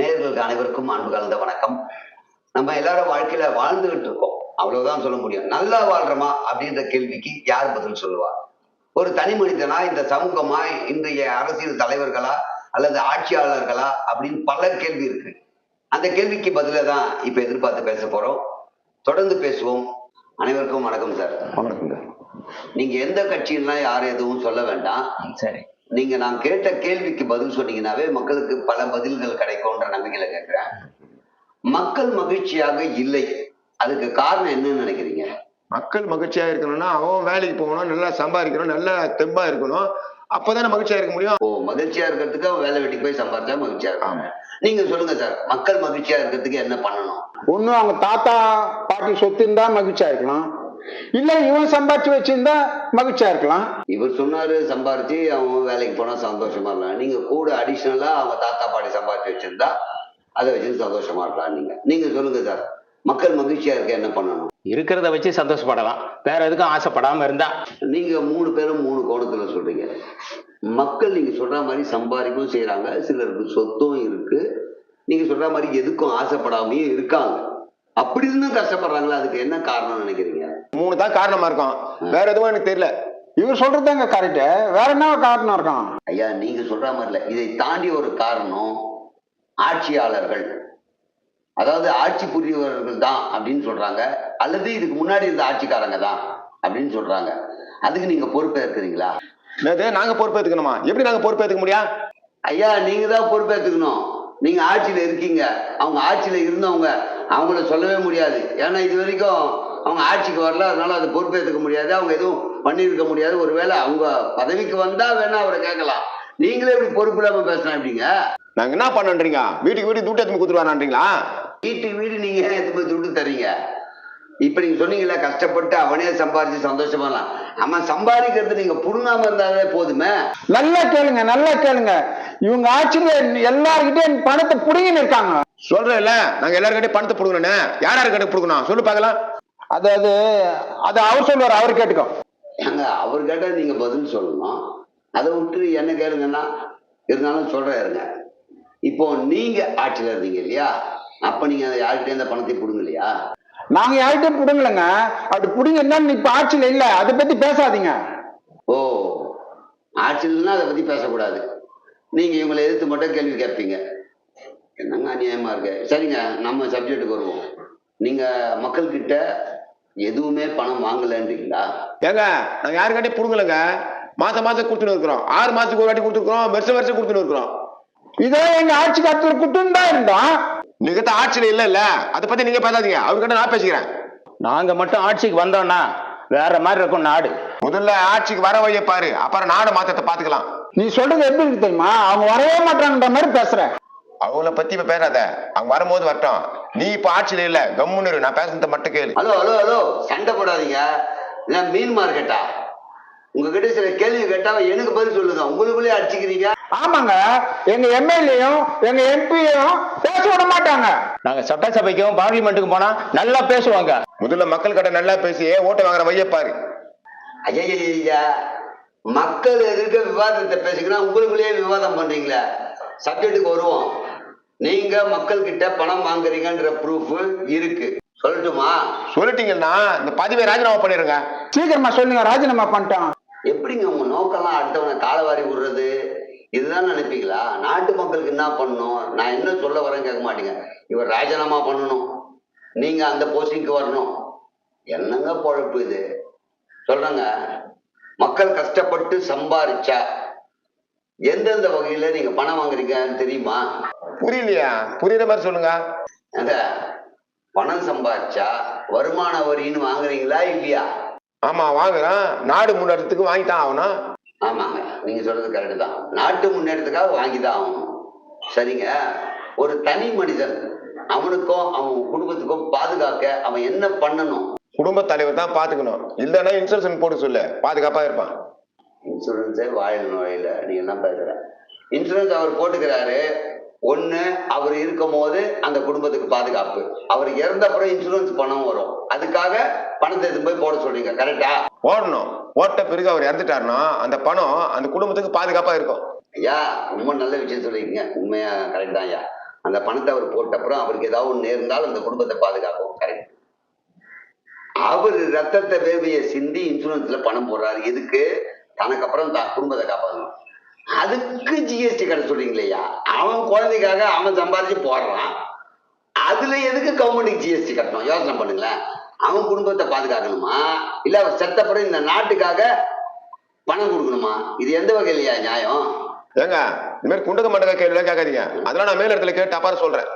நேயர்களுக்கு அனைவருக்கும் அன்பு கலந்த வணக்கம். நம்ம எல்லாரும் வாழ்க்கையில வாழ்ந்துகிட்டு இருக்கோம். அவ்வளவுதான் சொல்ல முடியும். நல்லா வாழ்றோமா அப்படின்ற கேள்விக்கு யார் பதில் சொல்லுவா? ஒரு தனி மனிதனா இந்த சமூகமா இன்றைய அரசியல் தலைவர்களா அல்லது ஆட்சியாளர்களா அப்படின்னு பல கேள்வி இருக்கு. அந்த கேள்விக்கு பதில தான் இப்ப எதிர்பார்த்து பேச போறோம். தொடர்ந்து பேசுவோம். அனைவருக்கும் வணக்கம் சார். வணக்கங்க. நீங்க எந்த கட்சியெல்லாம் யாரும் எதுவும் சொல்ல வேண்டாம். சரி. நீங்க நான் கேட்ட கேள்விக்கு பதில் சொன்னீங்கன்னாவே மக்களுக்கு பல பதில்கள் கிடைக்கும்ன்ற நம்பிக்கையில கேட்கிறேன் மக்கள் மகிழ்ச்சியாக இல்லை. அதுக்கு காரணம் என்னன்னு நினைக்கிறீங்க? மக்கள் மகிழ்ச்சியா இருக்கணும்னா அவன் வேலைக்கு போகணும் நல்லா சம்பாதிக்கணும் நல்லா தெம்பா இருக்கணும். அப்பதானே மகிழ்ச்சியா இருக்க முடியும்? ஓ மகிழ்ச்சியா இருக்கிறதுக்கு அவன் வேலை வெட்டிக்கு போய் சம்பாதிச்சா மகிழ்ச்சியா இருக்கும். ஆமா. நீங்க சொல்லுங்க சார் மக்கள் மகிழ்ச்சியா இருக்கிறதுக்கு என்ன பண்ணணும்? ஒண்ணு அவங்க தாத்தா பாட்டி சொத்து இருந்தா மகிழ்ச்சியா இருக்கலாம். இல்ல இவன் சம்பாதிச்சு வச்சிருந்தா மகிழ்ச்சியா இருக்கலாம். இவர் சொன்னாரு சம்பாரிச்சு அவன் வேலைக்கு போனா சந்தோஷமா இருக்கலாம். நீங்க கூட அடிஷனலா அவங்க தாத்தா பாட்டி சம்பாதிச்சு வச்சிருந்தா அதை வச்சு சந்தோஷமா இருக்கலாம் நீங்க. நீங்க சொல்லுங்க சார் மக்கள் மகிழ்ச்சியா இருக்க என்ன பண்ணணும்? இருக்கிறத வச்சு சந்தோஷப்படலாம். வேற எதுக்கும் ஆசைப்படாம இருந்தா. நீங்க மூணு பேரும் மூணு கோணத்துல சொல்றீங்க. மக்கள் நீங்க சொல்ற மாதிரி சம்பாதிக்கவும் செய்யறாங்க சிலருக்கு சொத்தும் இருக்கு. நீங்க சொல்ற மாதிரி எதுக்கும் ஆசைப்படாமையும் இருக்காங்க. அப்படி இருந்தும் கஷ்டப்படுறாங்களா? அதுக்கு என்ன காரணம் நினைக்கிறீங்க? மூணு தான் காரணமா இருக்கும் வேற எதுவும் எனக்கு தெரியல. இவர் சொல்றதுதாங்க கரெக்ட் வேற என்ன காரணம் இருக்கான்? ஐயா நீங்க சொல்ற மாதிரி இல்ல. இதை தாண்டி ஒரு காரணம் ஆட்சியாளர்கள். அதாவது ஆட்சி புரியவர்கள் தான் அப்படின்னு சொல்றாங்க. அல்லது இதுக்கு முன்னாடி இருந்த ஆட்சிக்காரங்க தான் அப்படின்னு சொல்றாங்க. அதுக்கு நீங்க பொறுப்பேற்கிறீங்களா? நாங்க பொறுப்பேற்றுக்கணுமா எப்படி நாங்க பொறுப்பேற்றுக்க முடியும்? ஐயா நீங்க தான் பொறுப்பேற்றுக்கணும் நீங்க ஆட்சியில இருக்கீங்க. அவங்க ஆட்சியில இருந்தவங்க அவங்கள சொல்லவே முடியாது. ஏன்னா இது வரைக்கும் அவங்க ஆட்சிக்கு வரல. அதனால அதை பொறுப்பேற்றுக்க முடியாது. அவங்க எதுவும் பண்ணியிருக்க முடியாது. ஒருவேளை அவங்க பதவிக்கு வந்தா வேணா அவரை கேட்கலாம். நீங்களே இப்படி பொறுப்பு இல்லாம பேசினா எப்படிங்க? நாங்க என்ன பண்ணன்றீங்க? வீட்டுக்கு வீட்டுக்கு துட்டு எடுத்து கொடுத்துருவான்றீங்களா வீட்டுக்கு வீடு நீங்க போய் துட்டு தரீங்க இப்ப நீங்க சொன்னீங்கல்ல கஷ்டப்பட்டு அவனே சம்பாரிச்சு சந்தோஷமாலாம் அவன் சம்பாதிக்கிறது நீங்க புடுங்காம இருந்தாலே போதுமே. நல்லா கேளுங்க நல்லா கேளுங்க. இவங்க ஆட்சியில எல்லார்கிட்டயும் பணத்தை புடுங்கின்னு இருக்காங்க. சொல்றேன்ல நாங்க எல்லாருக்கிட்டையும் பணத்தை கொடுக்கணும்னு யார் யாரு கிட்ட கொடுக்கணும் சொல்லு பார்க்கலாம். அதாவது அது அவர் சொல்லுவார் அவர் கேட்டுக்கோ. ஏங்க அவர் கேட்டா நீங்க பதில் சொல்லணும். அதை விட்டு என்ன கேளுங்கன்னா இருந்தாலும் சொல்றேன் இருங்க. இப்போ நீங்க ஆட்சியில இருந்தீங்க இல்லையா? அப்ப நீங்க யார்கிட்டயும் அந்த பணத்தை புடுங்க இல்லையா நாங்க யார்கிட்டயும் புடுங்கலைங்க? அப்படி புடுங்கன்னா இப்ப ஆட்சியில இல்ல. அதை பத்தி பேசாதீங்க. ஓ ஆட்சியிலன்னா அதை பத்தி பேசக்கூடாது. நீங்க இவங்களை எதிர்த்து மட்டும் கேள்வி கேட்பீங்க. என்னங்க அநியாயமா இருக்கு? சரிங்க நம்ம சப்ஜெக்ட்டுக்கு வருவோம். நீங்க மக்கள்கிட்ட எதுவுமே பணம் வாங்கலன்றீங்களா? ஏங்க நாங்க யாருக்கிட்டையும் புடுங்கலைங்க. மாசம் மாசம் கொடுத்துன்னு இருக்கிறோம். ஆறு மாசத்துக்கு ஒரு வாட்டி கொடுத்துருக்கோம் வருஷம் வருஷம் கொடுத்துன்னு இருக்கிறோம். இதெல்லாம் எங்க ஆட்சி காலத்துல குட்டும் தான் இருந்தோம் நீங்க ஆட்சியில இல்ல இல்ல அதை பத்தி நீங்க பேசாதீங்க. அவர்கிட்ட நான் பேசிக்கிறேன். நாங்க மட்டும் ஆட்சிக்கு வந்தோம்னா வேற மாதிரி இருக்கும் நாடு. முதல்ல ஆட்சிக்கு வர வழியை பாரு. அப்புறம் நாடு மாத்தத்தை பாத்துக்கலாம் நீ சொல்றது எப்படி இருக்கு தெரியுமா? அவங்க வரவே மாட்டாங்கன்ற மாதிரி பேசுற. அவங்கள பத்தி இப்ப பேசாத. அவங்க வரும்போது வரட்டும். நீ இப்ப ஆட்சியில இல்ல. கம்முன்னு இரு. நான் பேசுறத மட்டும் கேளு. Hello hello hello. சண்டை போடாதீங்க. இதான் மீன் மார்க்கெட்டா? உங்ககிட்ட சில கேள்வி கேட்டா எனக்கு பதில் சொல்லுங்க உங்களுக்குள்ளே அடிச்சுக்கிறீங்க. ஆமாங்க. எங்க எம்எல்ஏயும் எங்க எம்பியும் பேச விட மாட்டாங்க. நாங்க சட்டசபைக்கும் பார்லிமெண்ட்டுக்கும் போனா நல்லா பேசுவாங்க. முதல்ல மக்கள் கிட்ட நல்லா பேசி ஓட்டு வாங்குற வழியை பாரு. ஐயா மக்கள் எதிர்க்க விவாதத்தை பேசிக்கிறா உங்களுக்குள்ளேயே விவாதம் பண்றீங்களே. சப்ஜெக்ட்டுக்கு வருவோம். நீங்க மக்கள் கிட்ட பணம் வாங்குறீங்கன்ற ப்ரூஃப் இருக்கு. சொல்லட்டுமா? சொல்லிட்டீங்கன்னா இந்த பதிவை ராஜினாமா பண்ணிருங்க. சீக்கிரமா சொல்லுங்க ராஜினாமா பண்ணிட்டோம். எப்படிங்க உங்க நோக்கம்லாம் அடுத்தவனை காலவாரி விடுறது? இதுதான் நினைப்பீங்களா? நாட்டு மக்களுக்கு என்ன பண்ணணும்? நான் என்ன சொல்ல வரேன்னு கேட்க மாட்டீங்க. இவர் ராஜினாமா பண்ணணும். நீங்க அந்த போஸ்டிங்க்கு வரணும். என்னங்க பொழப்பு இது? சொல்றேங்க. மக்கள் கஷ்டப்பட்டு சம்பாரிச்சா எந்தெந்த வகையில நீங்க பணம் வாங்குறீங்கன்னு தெரியுமா? புரியலையா? புரியுற மாதிரி சொல்லுங்க. அந்த பணம் சம்பாதிச்சா வருமான வரின்னு வாங்குறீங்களா இல்லையா? ஆமா வாங்குறேன். நாடு முன்னேறதுக்கு வாங்கித்தான் ஆகணும். ஆமாங்க. நீங்க சொல்றது கரெக்ட் தான். நாட்டு முன்னேற்றத்துக்காக வாங்கி தான் ஆகணும். சரிங்க? ஒரு தனி மனிதன் அவனுக்கும் அவன் குடும்பத்துக்கும் பாதுகாக்க அவன் என்ன பண்ணணும்? குடும்ப தலைவர் தான் பாத்துக்கணும். இல்லைன்னா இன்சூரன்ஸ் போட்டு சொல்லு. பாதுகாப்பா இருப்பான். இன்சூரன்ஸே வாயில் நுழையில. நீ என்ன பேசுற? இன்சூரன்ஸ் அவர் போட்டுக்கிறாரு. ஒண்ணு அவர் இருக்கும் போது அந்த குடும்பத்துக்கு பாதுகாப்பு. அவர் இறந்த அப்புறம் இன்சூரன்ஸ் பணம் வரும். அதுக்காக பணத்தை எடுத்து போய் போட சொல்றீங்க. கரெக்டா ஓடணும் ஓட்ட பிறகு அவர் இறந்துட்டாருன்னா அந்த பணம் அந்த குடும்பத்துக்கு பாதுகாப்பா இருக்கும். ஐயா ரொம்ப நல்ல விஷயம் சொல்லிருக்கீங்க உண்மையா கரெக்ட் தான் ஐயா. அந்த பணத்தை அவர் போட்ட அப்புறம் அவருக்கு ஏதாவது ஒன்று இருந்தால் அந்த குடும்பத்தை பாதுகாக்கும் கரெக்ட் அவர் ரத்தத்தை வேர்வைய சிந்தி இன்சூரன்ஸ்ல பணம் போடுறாரு. எதுக்கு? தனக்கு அப்புறம் தான் குடும்பத்தை காப்பாற்றணும். அதுக்கு ஜிஎஸ்டி கடை சொல்றீங்களேயா அவன் குழந்தைக்காக அவன் சம்பாதிச்சு போடுறான். அதுல எதுக்கு கவர்மெண்ட்டுக்கு ஜிஎஸ்டி கட்டணும்? யோசனை பண்ணுங்களேன். அவன் குடும்பத்தை பாதுகாக்கணுமா? இல்ல அவர் செத்தப்புறம் இந்த நாட்டுக்காக பணம் கொடுக்கணுமா? இது எந்த வகையிலயா நியாயம்? ஏங்க இந்த மாதிரி குண்டக மண்டக கேள்வி கேட்காதீங்க. அதெல்லாம் நான் மேல இடத்துல கேட்டு அப்பாரு சொல்றேன்.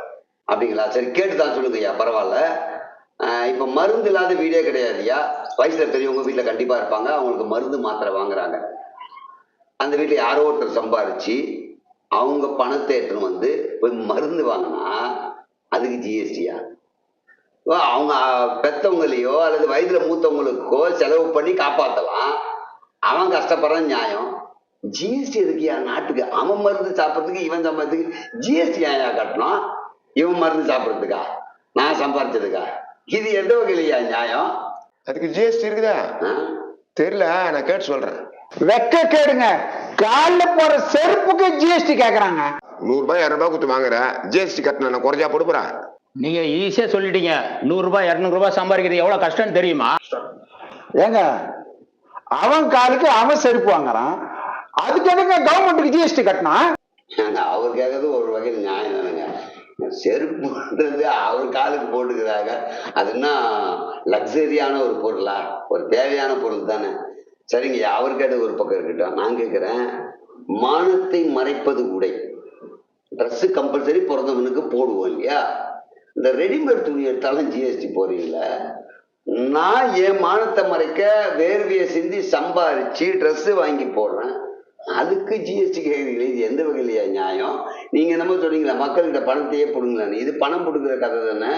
அப்படிங்களா? சரி கேட்டு தான் சொல்லுங்க ஐயா பரவாயில்ல. இப்ப மருந்து இல்லாத வீடே கிடையாதுயா வயசுல பெரியவங்க வீட்டுல கண்டிப்பா இருப்பாங்க. அவங்களுக்கு மருந்து மாத்திரை வாங்குறாங்க. அந்த வீட்டுல யாரோ ஒருத்தர் சம்பாரிச்சு அவங்க பணத்தை எடுத்துன்னு வந்து போய் மருந்து வாங்கினா அதுக்கு ஜிஎஸ்டியா அவங்க பெத்தவங்களையோ அல்லது வயதுல மூத்தவங்களுக்கோ செலவு பண்ணி காப்பாத்தலாம். அவன் கஷ்டப்படுறான் நியாயம். ஜிஎஸ்டி எதுக்குயா நாட்டுக்கு? அவன் மருந்து சாப்பிட்றதுக்கு இவன் சம்பாதிக்கிறதுக்கு. ஜிஎஸ்டி ஏன் கட்டணும்? இவன் மருந்து சாப்பிட்றதுக்கா? நான் சம்பாரிச்சதுக்கா இது எந்த வகையிலையா நியாயம்? அதுக்கு ஜிஎஸ்டி இருக்குதா? தெரியல நான் கேட்டு சொல்றேன். வெக்க கேடுங்க. கால்ல போற செருப்புக்கு ஜிஎஸ்டி கேக்குறாங்க. நூறு ரூபாய் இரநூறு ரூபாய் கொடுத்து வாங்குற. ஜிஎஸ்டி கட்டணம் நான் குறைஞ்சா போடுப்புறேன் நீங்க ஈஸியா சொல்லிட்டீங்க. நூறு ரூபாய் இருநூறு ரூபாய் சம்பாதிக்கிறது எவ்வளவு கஷ்டம்னு தெரியுமா? ஏங்க அவன் காலுக்கு அவன் செருப்பு வாங்குறான். அதுக்கு எதுங்க கவர்மெண்ட்டுக்கு ஜிஎஸ்டி கட்டினா? ஏங்க, அவர் கேட்கறது ஒரு வகையில் நியாயம் தானுங்க. செருப்புன்றது அவர் காலுக்கு போட்டுக்கிறாங்க. அதுன்னா லக்ஸரியான ஒரு பொருளா? ஒரு தேவையான பொருள் தானே. சரிங்க அவர் கேட்டது ஒரு பக்கம் இருக்கட்டும். நான் கேட்குறேன் மானத்தை மறைப்பது உடை. ட்ரெஸ்ஸு கம்பல்சரி பிறந்தவனுக்கு போடுவோம் இல்லையா? இந்த ரெடிமேட் துணி எடுத்தாலும் ஜிஎஸ்டி போறீங்களே நான் என் மானத்தை மறைக்க வேர்வையை சிந்தி சம்பாரிச்சு Dress வாங்கி போடுறேன். அதுக்கு ஜிஎஸ்டி கேட்குறீங்களே இது எந்த வகையிலையா நியாயம்? நீங்க என்னமோ சொன்னீங்களா மக்கள்கிட்ட பணத்தையே பிடுங்கலான்னு. இது பணம் பிடுங்குற கதை தானே?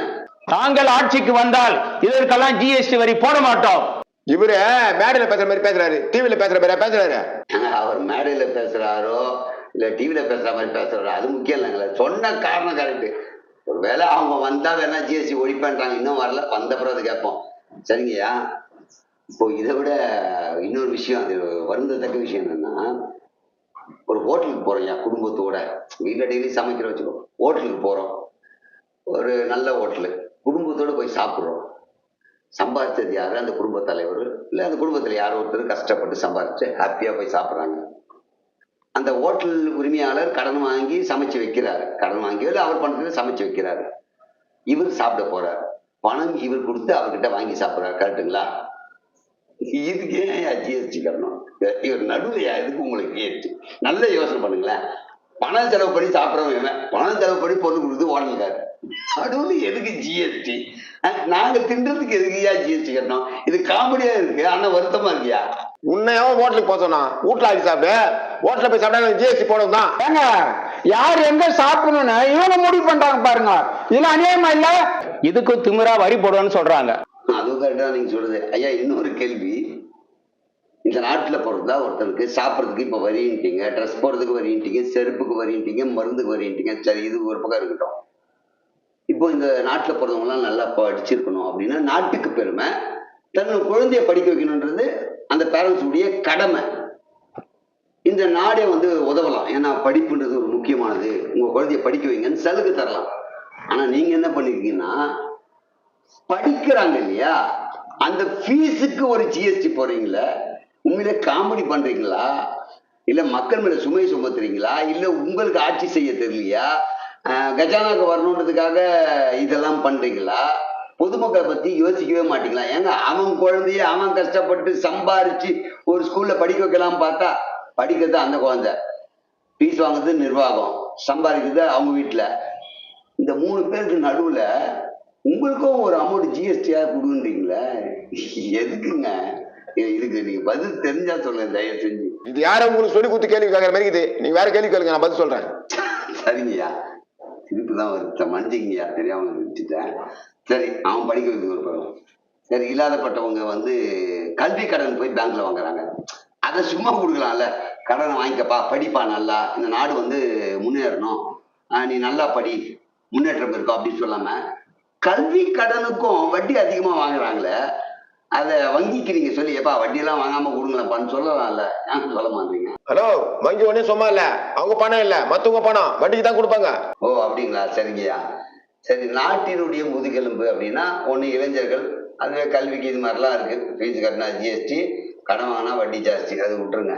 நாங்கள் ஆட்சிக்கு வந்தால் இதற்கெல்லாம் ஜிஎஸ்டி வரி போட மாட்டோம். இவரு மேடையில பேசுற மாதிரி பேசுறாரு டிவில பேசுற மாதிரி பேசுறாரு? அவர் மேடையில பேசுறாரோ இல்ல டிவில பேசுற மாதிரி பேசுறாரோ அது முக்கியம் இல்லைங்களே. சொன்ன காரணம் கரெக்ட் ஒருவேளை அவங்க வந்தா வேணா ஜிஎஸ்டி ஒழிப்பேன்றாங்க இன்னும் வரல. வந்த பிறகு அது கேட்போம். சரிங்கய்யா. இப்போ இதை விட இன்னொரு விஷயம். அது வருந்தத்தக்க விஷயம் என்னன்னா ஒரு ஹோட்டலுக்கு போறோம்யா குடும்பத்தோட. வீட்டில் டெய்லி சமைக்கிற வச்சுக்கோ. ஹோட்டலுக்கு போறோம். ஒரு நல்ல ஹோட்டலு. குடும்பத்தோட போய் சாப்பிட்றோம். சம்பாதிச்சது யாரு? அந்த குடும்ப தலைவர். இல்லை அந்த குடும்பத்தில் யாரோ ஒருத்தர் கஷ்டப்பட்டு சம்பாதிச்சு ஹாப்பியாக போய் சாப்பிட்றாங்க. அந்த ஹோட்டல் உரிமையாளர் கடன் வாங்கி சமைச்சு வைக்கிறாரு. கடன் வாங்கியோ இல்லை அவர் பணத்தில் சமைச்சு வைக்கிறாரு. இவர் சாப்பிட போறார். பணம் இவர் கொடுத்து அவர்கிட்ட வாங்கி சாப்பிட்றாரு. கரெக்டுங்களா இதுக்கு ஏன் ஜிஎஸ்டி கட்டணும்? இவர் நடுவில் எதுக்கு உங்களுக்கு ஜிஎஸ்டி நல்ல யோசனை பண்ணுங்களேன். பணம் செலவு பண்ணி சாப்பிட்றவன் இவன். பணம் செலவு பண்ணி பொருள் கொடுத்து ஓடலுக்காரு நடுவில் எதுக்கு ஜிஎஸ்டி நாங்க தின்றதுக்கு எதுக்கு ஏன் ஜிஎஸ்டி கட்டணும்? இது காமெடியா இருக்கு. ஆனா வருத்தமா இருக்கியா? உன்னையோ ஹோட்டலுக்கு போக சொன்னா வீட்டுல ஆகி சாப்பிட்டு ஹோட்டல்ல போய் சாப்பிட்டா ஜிஎஸ்டி போடும் தான். ஏங்க யார் எங்க சாப்பிடணும்னு இவங்க முடிவு பண்றாங்க பாருங்க. இதுல அநியாயமா இல்ல? இதுக்கும் திமிரா வரி போடுவேன்னு சொல்றாங்க. அதுவும் கரெக்டா நீங்க சொல்றது? ஐயா இன்னொரு கேள்வி. இந்த நாட்டுல பிறந்தா ஒருத்தனுக்கு சாப்பிட்றதுக்கு இப்ப வரின்ட்டீங்க ட்ரெஸ் போடுறதுக்கு வரின்ட்டீங்க செருப்புக்கு வரின்ட்டீங்க மருந்துக்கு வரின்ட்டீங்க. சரி இது ஒரு பக்கம் இருக்கட்டும். இப்போ இந்த நாட்டுல பிறந்தவங்கலாம் நல்லா படிச்சிருக்கணும் அப்படின்னா நாட்டுக்கு பெருமை தன் குழந்தைய படிக்க வைக்கணுன்றது அந்த பேரண்ட்ஸ் உடைய கடமை. இந்த நாடே வந்து உதவலாம். ஏன்னா படிப்புன்றது ஒரு முக்கியமானது. உங்க குழந்தைய படிக்க வைங்கன்னு சலுகை தரலாம். ஆனா நீங்க என்ன பண்ணிருக்கீங்கன்னா படிக்கிறாங்க இல்லையா? அந்த ஃபீஸுக்கு ஒரு ஜிஎஸ்டி போடுறீங்களா? உண்மையிலே காமெடி பண்றீங்களா? இல்ல மக்கள் மேல சுமை சுமத்துறீங்களா? இல்ல உங்களுக்கு ஆட்சி செய்ய தெரியலையா? கஜானாக்கு வரணுன்றதுக்காக இதெல்லாம் பண்றீங்களா? பொதுமக்களை பத்தி யோசிக்கவே மாட்டீங்களா? ஏங்க அவன் குழந்தைய அவன் கஷ்டப்பட்டு சம்பாரிச்சு ஒரு ஸ்கூல்ல படிக்க வைக்கலாம் பார்த்தா படிக்கிறது அந்த குழந்தை. ஃபீஸ் வாங்குறது நிர்வாகம் சம்பாதிக்கிறது அவங்க வீட்டுல இந்த மூணு பேருக்கு நடுவுல உங்களுக்கும் ஒரு அமௌண்ட் ஜிஎஸ்டியா கொடுன்றீங்களே எதுக்குங்க? இது- இதுக்கு நீங்க பதில் தெரிஞ்சா சொல்லுங்க தயவு செஞ்சு. இது யாரும் உங்களுக்கு சொல்லி கொடுத்து கேள்வி கேட்கற மாதிரி இருக்குது? நீங்க வேற கேள்வி கேளுங்க நான் பதில் சொல்றேன். சரிங்கய்யா. திருப்பி தான் வருத்த மன்னிச்சிங்கய்யா தெரியாம விட்டுட்டேன். சரி அவன் படிக்க வைக்க ஒரு படம் சரி இல்லாதப்பட்டவங்க வந்து கல்வி கடன் போய் பேங்க்ல வாங்குறாங்க. அதை சும்மா கொடுக்கலாம்ல. கடனை வாங்கிக்கப்பா படிப்பா நல்லா. இந்த நாடு வந்து முன்னேறணும். நீ நல்லா படி. முன்னேற்றம் இருக்கும் அப்படின்னு சொல்லாம கல்வி கடனுக்கும் வட்டி அதிகமா வாங்குறாங்களே அதை வங்கிக்கு நீங்க சொல்லி எப்பா வட்டியெல்லாம் வாங்காம கொடுங்களேன்ப்பான்னு சொல்லலாம்ல. ஏன் சொல்ல மாட்டீங்க? ஹலோ வங்கி ஒண்ணே சும்மா இல்ல. அவங்க பணம் இல்ல. மத்தவங்க பணம். வட்டிக்கு தான் கொடுப்பாங்க. ஓ அப்படிங்களா? சரிங்கய்யா. சரி நாட்டினுடைய முதுகெலும்பு அப்படின்னா ஒன்று இளைஞர்கள் அதுவே கல்விக்கு இது மாதிரிலாம் இருக்கு. ஃபீஸ் கட்டினா ஜிஎஸ்டி கடன் வாங்கினா வட்டி ஜாஸ்தி அது விட்டுருங்க.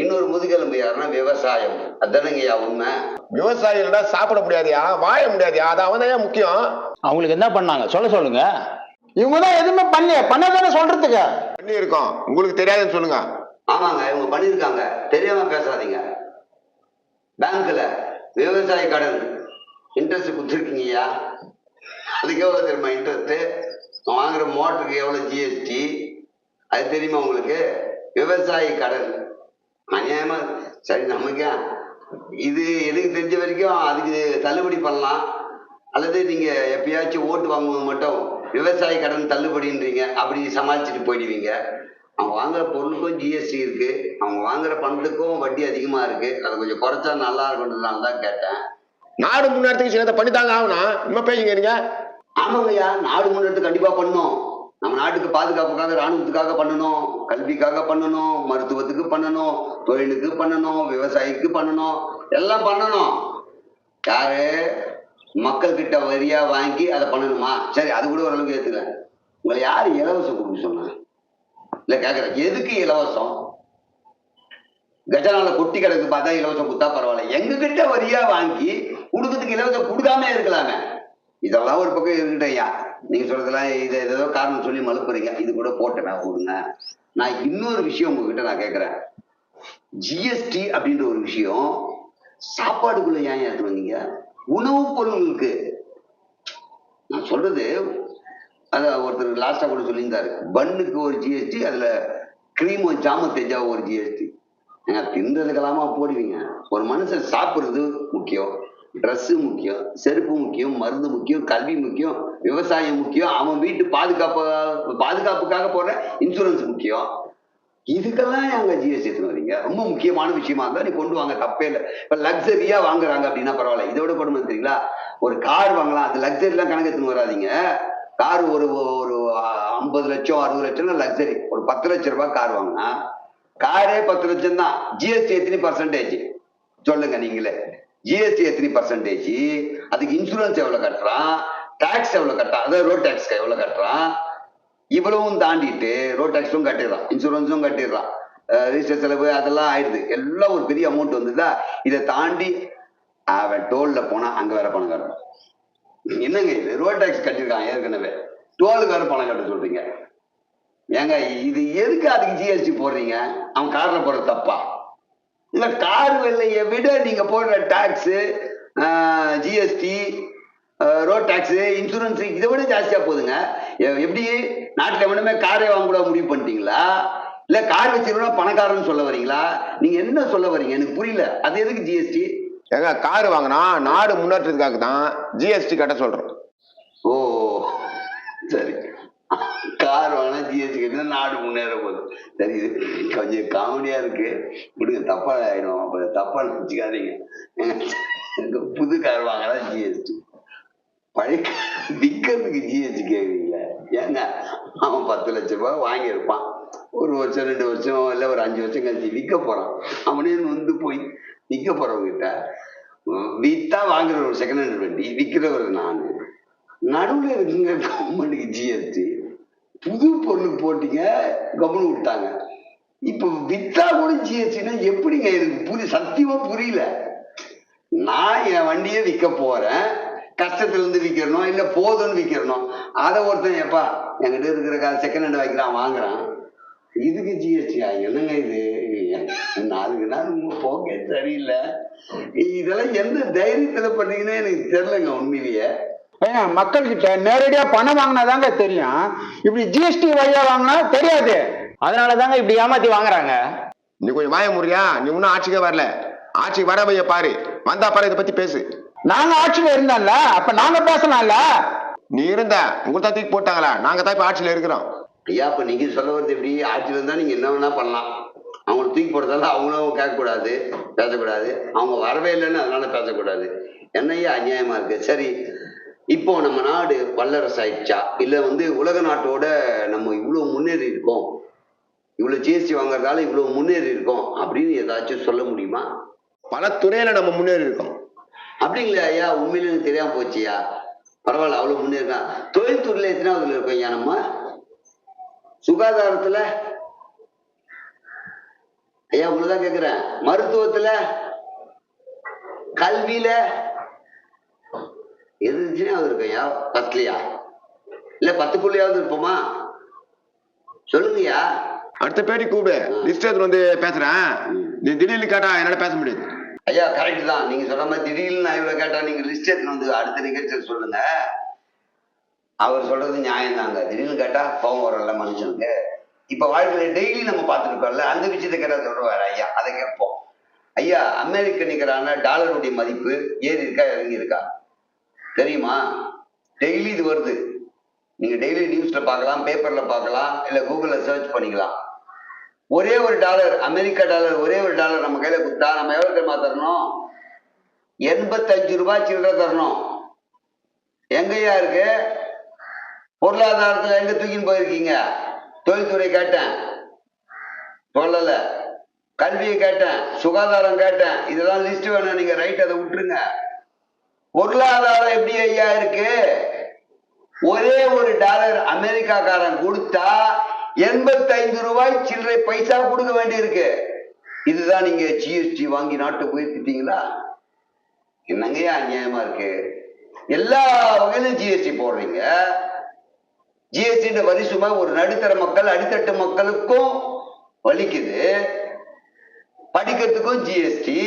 இன்னொரு முதுகெலும்பு யாருன்னா விவசாயம். அதானங்கய்யா உண்மை? விவசாயிகள்னா சாப்பிட முடியாதியா? வாழ முடியாதியா? அது அவன் தான் முக்கியம்? அவங்களுக்கு என்ன பண்ணாங்க? சொல்ல சொல்லுங்க. இவங்க தான் எதுவுமே பண்ணல. பண்ணதானே சொல்றதுக்கு? பண்ணி இருக்கோம் உங்களுக்கு தெரியாதுன்னு சொல்லுங்க. ஆமாங்க இவங்க பண்ணியிருக்காங்க. தெரியாம பேசாதீங்க. பேங்க்ல விவசாய கடன் இன்ட்ரெஸ்ட் கொடுத்துருக்கீங்கய்யா அதுக்கு எவ்வளோ தெரியுமா இன்ட்ரெஸ்ட்டு வாங்குற மோட்டருக்கு எவ்வளோ ஜிஎஸ்டி அது தெரியுமா உங்களுக்கு? விவசாய கடன் அநியாயமா சரி நமக்கு இது எனக்கு தெரிஞ்ச வரைக்கும் அதுக்கு தள்ளுபடி பண்ணலாம். அல்லது நீங்க எப்பயாச்சும் ஓட்டு வாங்கும்போது மட்டும் விவசாய கடன் தள்ளுபடின்றீங்க அப்படி சமாளிச்சுட்டு போயிடுவீங்க. அவங்க வாங்குற பொருளுக்கும் ஜிஎஸ்டி இருக்கு. அவங்க வாங்குற பணத்துக்கும் வட்டி அதிகமா இருக்கு. அதை கொஞ்சம் குறைச்சா நல்லா இருக்குன்றதுனால தான் கேட்டேன். நாடு முன்னேறதுக்கு சிலதை பண்ணித்தாங்க ஆகணும். இன்னும் பேசிங்க நீங்க ஆமாங்கய்யா நாடு முன்னேற்றம் கண்டிப்பா பண்ணணும். நம்ம நாட்டுக்கு பாதுகாப்புக்காக ராணுவத்துக்காக பண்ணணும் கல்விக்காக பண்ணணும் மருத்துவத்துக்கு பண்ணணும் தொழிலுக்கு பண்ணணும் விவசாயிக்கு பண்ணணும் எல்லாம் பண்ணணும். யாரு? மக்கள் கிட்ட வரியா வாங்கி அதை பண்ணணுமா? சரி அது கூட ஓரளவுக்கு ஏத்துக்கிறேன். உங்களை யாரு இலவசம் கொடுக்க சொன்னா? இல்ல கேக்குறேன். எதுக்கு இலவசம்? கஜனால கொட்டி கிடக்கு பார்த்தா இலவசம் கொடுத்தா பரவாயில்ல. எங்க கிட்ட வரியா வாங்கி கொடுக்கறதுக்கு இலவசம் கொடுக்காம இருக்கலாமே. இதெல்லாம் ஒரு பக்கம் இருக்கட்டையா நீங்கள் நீங்க சொல்றதெல்லாம் இதை ஏதோ காரணம் சொல்லி மழுப்புறீங்க. இது கூட போட்டேன் விடுங்க நான் இன்னொரு விஷயம் உங்ககிட்ட நான் கேட்கறேன் ஜிஎஸ்டி அப்படின்ற ஒரு விஷயம் சாப்பாடுக்குள்ள ஏன் ஏற்று வந்தீங்க? உணவுப் பொருள்களுக்கு. நான் சொல்றது அதான் ஒருத்தர் லாஸ்டா கூட சொல்லியிருந்தாரு. பன்னுக்கு ஒரு ஜிஎஸ்டி அதுல கிரீமோ ஜாம தேஜா ஒரு ஜிஎஸ்டி ஏன்னா தின்றதுக்கெல்லாமா போடுவீங்க? ஒரு மனுஷன் சாப்பிடுறது முக்கியம். ட்ரெஸ்ஸு முக்கியம் செருப்பு முக்கியம் மருந்து முக்கியம் கல்வி முக்கியம் விவசாயம் முக்கியம் அவன் வீட்டு பாதுகாப்பு பாதுகாப்புக்காக போடுற இன்சூரன்ஸ் முக்கியம். இதுக்கெல்லாம் ஏங்க ஜிஎஸ்டி எடுத்துன்னு வரீங்க? ரொம்ப முக்கியமான விஷயமா இருந்தா நீ கொண்டு வாங்க தப்பே இல்லை. இப்ப லக்ஸரியா வாங்குறாங்க அப்படின்னா பரவாயில்ல. இதோட கொடுமை தெரியுங்களா? ஒரு கார் வாங்கலாம் அது லக்ஸரிலாம் கணக்கு எடுத்துன்னு வராதீங்க. கார் ஒரு ஒரு ஐம்பது லட்சம் அறுபது லட்சம் லக்ஸரி ஒரு பத்து லட்ச ரூபாய் கார் வாங்கினா காரே பத்து லட்சம் தான் ஜிஎஸ்டி எத்தனை பர்சன்டேஜ் சொல்லுங்க நீங்களே. ஜிஎஸ்டி எத்தனை பர்சன்டேஜ் அதுக்கு இன்சூரன்ஸ் எவ்வளவு கட்டுறான்? டாக்ஸ் எவ்வளவு கட்டான் அதாவது ரோட் டாக்ஸ் எவ்வளவு கட்டுறான்? இவ்வளவும் தாண்டிட்டு ரோட் டாக்ஸும் கட்டிடுறான். இன்சூரன்ஸும் கட்டிடுறான். ரிஜிஸ்டர் செலவு அதெல்லாம் ஆயிடுது. எல்லாம் ஒரு பெரிய அமௌண்ட் வந்துதா? இதை தாண்டி அவன் டோல்ல போனா அங்க வேற பணம் கட்டணும். என்னங்க இது? ரோட் டாக்ஸ் கட்டியிருக்கான் ஏற்கனவே. டோலுக்கு வேற பணம் கட்ட சொல்றீங்க. ஏங்க இது எதுக்கு அதுக்கு ஜிஎஸ்டி போடுறீங்க? அவன் காரில் போடுற தப்பா? இல்ல கார் விலையை விட நீங்க போடுற tax GST road tax insurance இதை விட ஜாஸ்தியா போகுதுங்க. எ- எப்படி? நாட்டுல எவனுமே காரே வாங்க கூட முடிவு பண்ணிட்டீங்களா? இல்ல கார் வச்சிருந்தா பணக்காரன்னு சொல்ல வரீங்களா? நீங்க என்ன சொல்ல வரீங்க? எனக்கு புரியல. அது எதுக்கு ஜிஎஸ்டி ஏங்க கார் வாங்கினா நாடு முன்னேற்றத்துக்காக தான் ஜிஎஸ்டி கட்ட சொல்றோம். ஓ சரி. யார் வாங்கினா ஜிஎஸ்டி கட்டினா நாடு முன்னேற போகுது. சரி இது கொஞ்சம் காமெடியா இருக்கு. விடுங்க தப்பா ஆயிடும் அப்ப தப்பா நினைச்சுக்காதீங்க. புது கார் வாங்கினா ஜிஎஸ்டி பழைய விற்கிறதுக்கு ஜிஎஸ்டி கேட்குறீங்களே ஏங்க? அவன் பத்து லட்ச ரூபாய் வாங்கியிருப்பான். ஒரு வருஷம் ரெண்டு வருஷம் இல்லை ஒரு அஞ்சு வருஷம் கழிச்சு விற்க போறான். அவனே வந்து போய் விற்க போறவங்கிட்ட வித்தா வாங்குற ஒரு செகண்ட் ஹேண்ட் வண்டி விற்கிறவர் நான். நடுவில் இருக்குங்க கவர்மெண்ட்டுக்கு ஜிஎஸ்டி புது பொருள் போட்டீங்க கவனம் விட்டாங்க. இப்போ வித்தா கூட ஜிஎஸ்டினா எப்படிங்க எனக்கு புரிய சத்தியமா புரியல. நான் என் வண்டியை விற்க போறேன். கஷ்டத்துல இருந்து விற்கிறணும் இல்ல போதும்னு விற்கிறணும் அதை ஒருத்தன் எப்பா என்கிட்ட இருக்கிற காசு செகண்ட் ஹேண்ட் வைக்கிறான் வாங்குறான். இதுக்கு ஜிஎஸ்டியா? என்னங்க இது? நாளுக்கு நாள் உங்க போக்கே சரியில்லை. இதெல்லாம் எந்த தைரியத்துல பண்ணீங்கன்னா எனக்கு தெரியலங்க உண்மையிலேயே. ஏங்க மக்கள்கிட்ட நேரடியா பணம் வாங்கினாதாங்க தெரியும். இப்படி ஜிஎஸ்டி வழியா வாங்கினா தெரியாது. அதனால தாங்க இப்படி ஏமாத்தி வாங்குறாங்க. நீ கொஞ்சம் வாய முறியா நீ இன்னும் ஆட்சிக்கே வரல. ஆட்சிக்கு வர பைய பாரு. வந்தா பாரு இதை பத்தி பேசு. நாங்க ஆட்சியில இருந்தோம்ல அப்ப நாங்க பேசலாம்ல? நீ இருந்த உங்களை தான் தூக்கி போட்டாங்களா? நாங்க தான் இப்ப ஆட்சியில இருக்கிறோம். ஐயா இப்ப நீங்க சொல்ல வருது எப்படி? ஆட்சியில் இருந்தா நீங்க என்ன வேணா பண்ணலாம். அவங்களை தூக்கி போடுறதால அவங்களும் கேட்கக்கூடாது பேசக்கூடாது. அவங்க வரவே இல்லைன்னு அதனால பேசக்கூடாது. என்னய்யா அநியாயமா இருக்கு? சரி இப்போ நம்ம நாடு வல்லரசு ஆயிடுச்சா இல்ல வந்து உலக நாட்டோட நம்ம இவ்வளவு முன்னேறி இருக்கோம். இவ்வளவு ஜிஎஸ்டி வாங்குறதால இவ்வளவு முன்னேறி இருக்கோம். அப்படின்னு ஏதாச்சும் சொல்ல முடியுமா? பல துறையில நம்ம முன்னேறி இருக்கோம். அப்படிங்களா ஐயா உண்மையில எனக்கு தெரியாம போச்சியா? பரவாயில்ல அவ்வளவு முன்னேறிதான் தொழில்துறையில எத்தனாவதுல இருக்கோம் ஐயா நம்ம? சுகாதாரத்துல? ஐயா உங்களதான் கேக்குறேன். மருத்துவத்துல? கல்வியில? இருந்துச்சுன்னா இருக்கும் ஐயா பத்துலையா? இல்ல பத்துக்குள்ளயாவது இருப்போமா? சொல்லுங்கய்யா. அடுத்த பேட்டி கூப்பிடு. லிஸ்ட் எடுத்து வந்து பேசுறேன். நீ திடீர்னு கேட்டா என்னால பேச முடியாது. ஐயா கரெக்ட் தான். நீங்க சொன்ன மாதிரி திடீர்னு நான் இவ்வளவு கேட்டா நீங்க லிஸ்ட் எடுத்துன்னு வந்து அடுத்த நிகழ்ச்சியில் சொல்லுங்க. அவர் சொல்றது நியாயம் தாங்க திடீர்னு கேட்டா கோவம் வரல மனுஷனுக்கு. இப்ப வாழ்க்கையில டெய்லி நம்ம பார்த்துருக்கோம்ல அந்த விஷயத்தை கேட்டா சொல்றாரு ஐயா அதை கேட்போம். ஐயா அமெரிக்க நிகரான டாலருடைய மதிப்பு ஏறி இருக்கா இறங்கி இருக்கா? தெரியுமா? டெய்லி இது வருது. நீங்க டெய்லி நியூஸ்ல பார்க்கலாம் பேப்பர்ல பார்க்கலாம் இல்ல கூகுள்ல சர்ச் பண்ணிக்கலாம். ஒரே ஒரு டாலர் அமெரிக்கா டாலர் ஒரே ஒரு டாலர் நம்ம கையில கொடுத்தா நம்ம எவ்வளவு தெரியுமா தரணும்? எண்பத்தஞ்சு ரூபாய் சில்லறை தரணும். எங்கய்யா இருக்கு? பொருளாதாரத்துல எங்க தூக்கின்னு போயிருக்கீங்க? தொழில்துறை கேட்டேன். சொல்லல. கல்வியை கேட்டேன். சுகாதாரம் கேட்டேன். இதெல்லாம் லிஸ்ட் வேணும். நீங்க ரைட் அதை விட்டுருங்க. பொருளாதாரம் எப்படி ஐயா இருக்கு? ஒரே ஒரு டாலர் அமெரிக்காக்காரன் கொடுத்தா எண்பத்தைந்து ரூபாய் சில்லறை பைசா கொடுக்க வேண்டியிருக்கு. இதுதான் நீங்க ஜிஎஸ்டி வாங்கி நாட்டை உயர்த்திட்டீங்களா என்னங்கய்யா அநியாயமா இருக்கு? எல்லா வகையிலும் ஜிஎஸ்டி போடுறீங்க. ஜிஎஸ்டி வரி சுமை ஒரு நடுத்தர மக்கள் அடித்தட்டு மக்களுக்கும் வலிக்குது. படிக்கிறதுக்கும் ஜிஎஸ்டி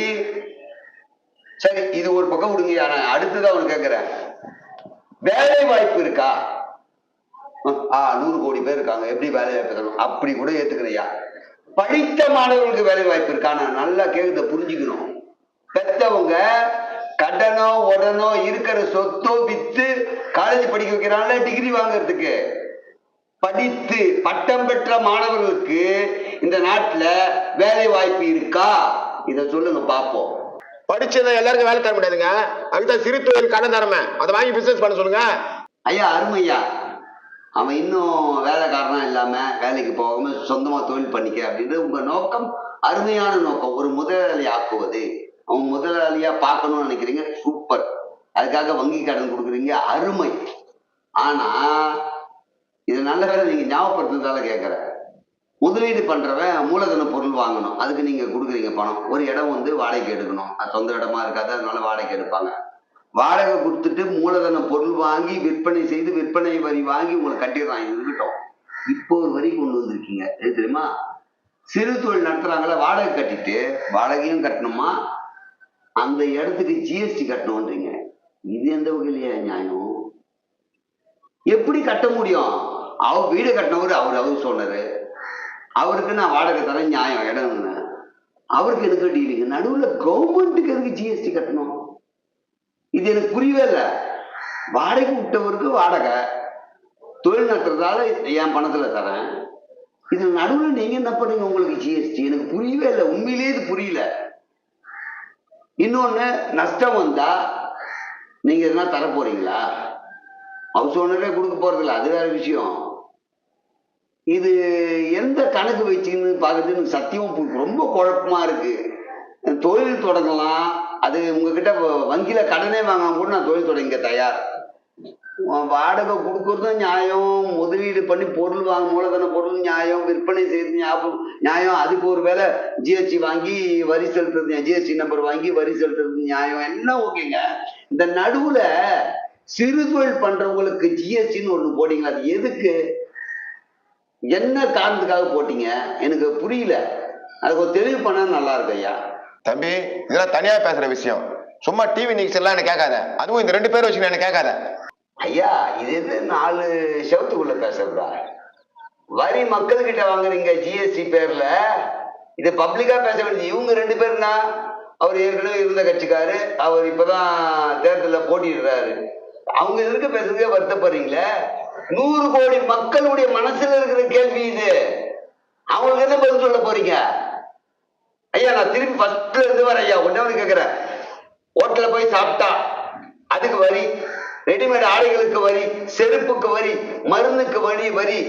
சரி இது ஒரு பக்கம் விடுங்க நான் அடுத்ததான் அவனு கேட்கிறேன் வேலை வாய்ப்பு இருக்கா? ஆ நூறு கோடி பேர் இருக்காங்க எப்படி வேலை வாய்ப்பு தரணும் அப்படி கூட ஏத்துக்கிறையா படித்த மாணவர்களுக்கு வேலை வாய்ப்பு இருக்கா? நான் நல்லா கேட்கறத புரிஞ்சுக்கணும். பெத்தவங்க கடனோ உடனோ இருக்கிற சொத்தோ வித்து காலேஜ் படிக்க வைக்கிறாங்கள டிகிரி வாங்குறதுக்கு? படித்து பட்டம் பெற்ற மாணவர்களுக்கு இந்த நாட்டுல வேலை வாய்ப்பு இருக்கா? இத சொல்லுங்க பாப்போம் படிச்சதை எல்லாருக்கும் வேலை தர முடியாதுங்க. அதுதான் சிறு தொழில் கடன் தரமே அதை வாங்கி பிசினஸ் பண்ண சொல்லுங்க. ஐயா அருமையா அவன் இன்னும் வேலைக்காரனா இல்லாம வேலைக்கு போகாம சொந்தமா தொழில் பண்ணிக்க அப்படின்றது உங்க நோக்கம் அருமையான நோக்கம். ஒரு முதலாளி ஆக்குவது. அவன் முதலாளியா பார்க்கணும்னு நினைக்கிறீங்க? சூப்பர். அதுக்காக வங்கி கடன் கொடுக்குறீங்க? அருமை. ஆனா இது நல்ல வேலை நீங்க ஞாபகப்படுத்துறதால கேட்கிறேன் முதலீடு பண்றவன் மூலதன பொருள் வாங்கணும். அதுக்கு நீங்க கொடுக்குறீங்க பணம். ஒரு இடம் வந்து வாடகைக்கு எடுக்கணும். அது சொந்த இடமா இருக்காது அதனால வாடகைக்கு எடுப்பாங்க. வாடகை கொடுத்துட்டு மூலதன பொருள் வாங்கி விற்பனை செய்து விற்பனை வரி வாங்கி உங்களுக்கு கட்டிடுறான் இருக்கட்டும். இப்போ ஒரு வரி கொண்டு வந்திருக்கீங்க. எது தெரியுமா? சிறு தொழில் நடத்துறாங்கள வாடகை கட்டிட்டு வாடகையும் கட்டணுமா? அந்த இடத்துக்கு ஜிஎஸ்டி கட்டணும்ன்றீங்க. இது எந்த வகையிலேயே நியாயம்? எப்படி கட்ட முடியும்? அவர் வீடு கட்டினவர் அவர் அவர் சொன்னாரு. அவருக்கு நான் வாடகை தரேன் நியாயம் இடம்னு அவருக்கு எதுக்கு டீலிங்க நடுவில் கவர்மெண்ட்டுக்கு எதுக்கு ஜிஎஸ்டி கட்டணும்? இது எனக்கு புரியவே இல்லை. வாடகை விட்டவருக்கு வாடகை. தொழில் நடத்துறதால என் பணத்தில் தரேன். இது நடுவில் நீங்க என்ன பண்ணுங்க உங்களுக்கு ஜிஎஸ்டி எனக்கு புரியவே இல்லை. உண்மையிலேயே இது புரியல. இன்னொன்று நஷ்டம் வந்தா நீங்க எதுனா தர போறீங்களா ஹவுஸ் ஓனரே கொடுக்க போறதில்ல. அது வேற விஷயம். இது எந்த கணக்கு வச்சுன்னு பார்க்கறது எனக்கு சத்தியமா ரொம்ப குழப்பமா இருக்கு. தொழில் தொடங்கலாம். அது உங்ககிட்ட வ- வங்கியில கடனே வாங்காம கூட நான் தொழில் தொடங்க தயார். வாடகை கொடுக்கறதும் நியாயம். முதலீடு பண்ணி பொருள் வாங்க மூலதன பொருள் நியாயம். விற்பனை செய்யறது ஞாபகம் நியாயம். அதுக்கு ஒரு வேலை ஜிஎஸ்டி வாங்கி வரி செலுத்துறது ஜிஎஸ்டி நம்பர் வாங்கி வரி செலுத்துறது நியாயம். எல்லாம் ஓகேங்க. இந்த நடுவுல சிறு தொழில் பண்றவங்களுக்கு ஜிஎஸ்டின்னு ஒண்ணு போட்டீங்களா? அது எதுக்கு? என்ன காரணத்துக்காக போட்டீங்க? எனக்கு புரியல. அதுக்கு ஒரு தெளிவு பண்ணா நல்லா இருக்கும் ஐயா. தம்பி இதெல்லாம் தனியா பேசுற விஷயம். சும்மா டிவி நியூஸ் எல்லாம் என்ன கேட்காத. அதுவும் இந்த ரெண்டு பேர் வச்சு என்ன கேட்காத. ஐயா இது எது? நாலு செவத்துக்குள்ள பேசுறதா? வரி மக்கள்கிட்ட வாங்குறீங்க ஜிஎஸ்டி பேர்ல. இது பப்ளிக்கா பேச வேண்டியது. இவங்க ரெண்டு பேர்னா அவர் ஏற்கனவே இருந்த கட்சிக்காரு. அவர் இப்பதான் தேர்தலில் போட்டிடுறாரு அவங்க இருக்க பேசுறதுக்கே வருத்தப்படுறீங்களே? நூறு கோடி மக்களுடைய மனசுல இருக்கிற கேள்வி இது. அவங்களுக்கு என்ன பதில் சொல்ல போறீங்க? ஐயா நான் திரும்பி ஃபர்ஸ்ட்ல இருந்து வரேன் ஐயா. ஒன்னே ஒன்று கேட்கிறேன் ஹோட்டல்ல போய் சாப்பிட்டா அதுக்கு வரி. ரெடிமேட் ஆடைகளுக்கு வரி செருப்புக்கு வரி மருந்துக்கு வரி வரி.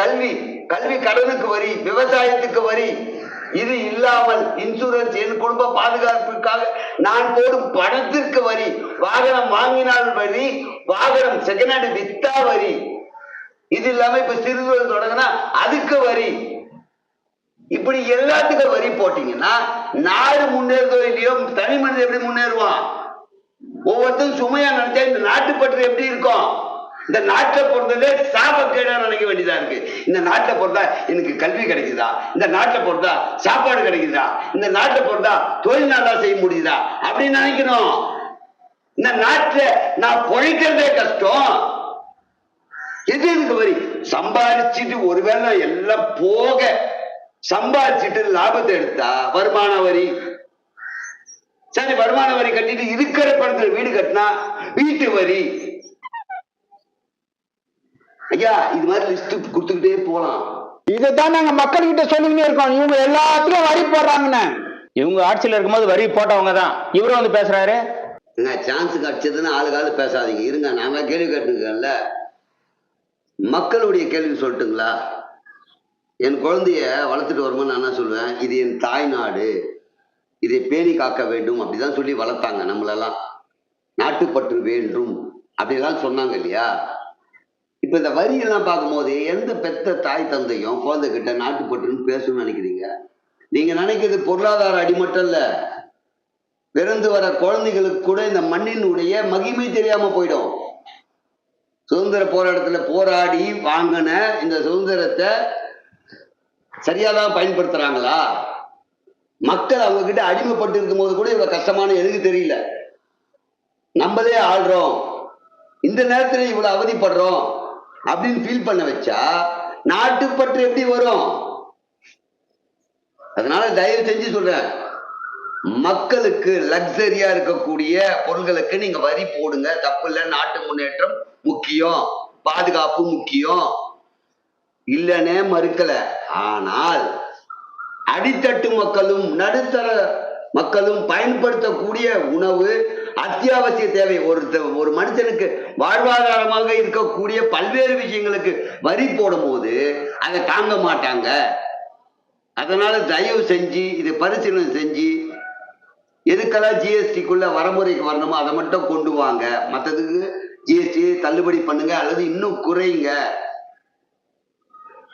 கல்வி கல்வி கடனுக்கு வரி விவசாயத்துக்கு வரி. இது இல்லாமல் இன்சூரன்ஸ் என் குடும்ப பாதுகாப்பிற்காக நான் போடும் பணத்திற்கு வரி. வாகனம் வாங்கினால் வரி வாகனம் செகண்ட் ஹேண்ட் வித்தா வரி. இது இல்லாம இப்ப சிறு தொழில் தொடங்கினா அதுக்கு வரி. இப்படி எல்லாத்துக்கும் வரி போட்டீங்கன்னா நாடு முன்னேறுதோ இல்லையோ தனி மனிதன் எப்படி முன்னேறுவான்? ஒவ்வொருத்தரும் சுமையா நினைச்சா இந்த நாட்டுப்பற்று எப்படி இருக்கும்? இந்த நாட்டை பொறுத்ததே சாபக்கேடா நினைக்க வேண்டியதா இருக்கு. இந்த நாட்டை பொறுத்தா எனக்கு கல்வி கிடைக்குதா? இந்த நாட்டை பொறுத்தா சாப்பாடு கிடைக்குதா? இந்த நாட்டை பொறுத்தா தொழில் நல்லா செய்ய முடியுதா? அப்படின்னு நினைக்கணும். இந்த நாட்டை நான் பொழைக்கிறதே கஷ்டம். எது எதுக்கு வரி? சம்பாதிச்சுட்டு ஒருவேளை எல்லாம் போக சம்பாதிச்சுட்டு லாபத்தை எடுத்தா வருமான வரி? சரி வருமான வரி கட்டிட்டு இருக்கிற பணத்துல வீடு கட்டினா வீட்டு வரி? ஐயா இது மாதிரி லிஸ்ட் கொடுத்துக்கிட்டே போலாம். இதைத்தான் நாங்க மக்கள்கிட்ட சொல்லிக்கிட்டே இருக்கோம். இவங்க எல்லாத்துலயும் வரி போடுறாங்கன்னு இவங்க ஆட்சியில இருக்கும்போது வரி போட்டவங்க தான் இவரும் வந்து பேசுறாரு? என்ன சான்ஸ் கிடைச்சதுன்னு ஆளு பேசாதீங்க. இருங்க நாங்க கேள்வி கேட்டுருக்கேன்ல. மக்களுடைய கேள்வி சொல்லட்டுங்களா? என் குழந்தைய வளர்த்துட்டு வரும்போது நான் என்ன சொல்லுவேன் இது என் தாய்நாடு இதை பேணி காக்க வேண்டும். அப்படிதான் சொல்லி வளர்த்தாங்க நம்மளெல்லாம். நாட்டுப்பற்று வேண்டும். அப்படிலாம் சொன்னாங்க இல்லையா? இப்ப இந்த வரியெல்லாம் பார்க்கும்போது எந்த பெத்த தாய் தந்தையும் குழந்தைகிட்ட நாட்டுப்பற்றுன்னு பேசணும்னு நினைக்கிறீங்க? நீங்க நினைக்கிறது பொருளாதார அடிமட்டம் இல்ல. பிறந்து வர குழந்தைகளுக்கு கூட இந்த மண்ணினுடைய மகிமை தெரியாம போயிடும். சுதந்திர போராட்டத்துல போராடி வாங்கின இந்த சுதந்திரத்தை சரியாதான் பயன்படுத்துறாங்களா? மக்கள் அவங்க கிட்ட அடிமைப்பட்டு இருக்கும் போது கூட இவ்வளவு கஷ்டமான எதுக்கு தெரியல. நம்மளே ஆள்றோம். இந்த நேரத்துல இவ்வளவு அவதிப்படுறோம் அப்படின்னு ஃபீல் பண்ண வச்சா நாட்டுப்பற்று எப்படி வரும்? அதனால தயவு செஞ்சு சொல்றேன். மக்களுக்கு லக்ஸரியா இருக்கக்கூடிய பொருள்களுக்கு நீங்க வரி போடுங்க. தப்பு இல்லை. நாட்டு முன்னேற்றம் முக்கியம். பாதுகாப்பு முக்கியம். இல்லனே மறுக்கல. ஆனால் அடித்தட்டு மக்களும் நடுத்தர மக்களும் பயன்படுத்தக்கூடிய உணவு அத்தியாவசிய தேவை. ஒரு ஒரு மனுஷனுக்கு வாழ்வாதாரமாக இருக்கக்கூடிய பல்வேறு விஷயங்களுக்கு வரி போடும்போது அதை தாங்க மாட்டாங்க. அதனால தயவு செஞ்சு இதை பரிசீலனை செஞ்சு எதுக்கெல்லாம் ஜிஎஸ்டிக்குள்ள வரமுறைக்கு வரணுமோ அதை மட்டும் கொண்டு வாங்க. மற்றதுக்கு ஜிஎஸ்டி தள்ளுபடி பண்ணுங்க அல்லது இன்னும் குறைங்க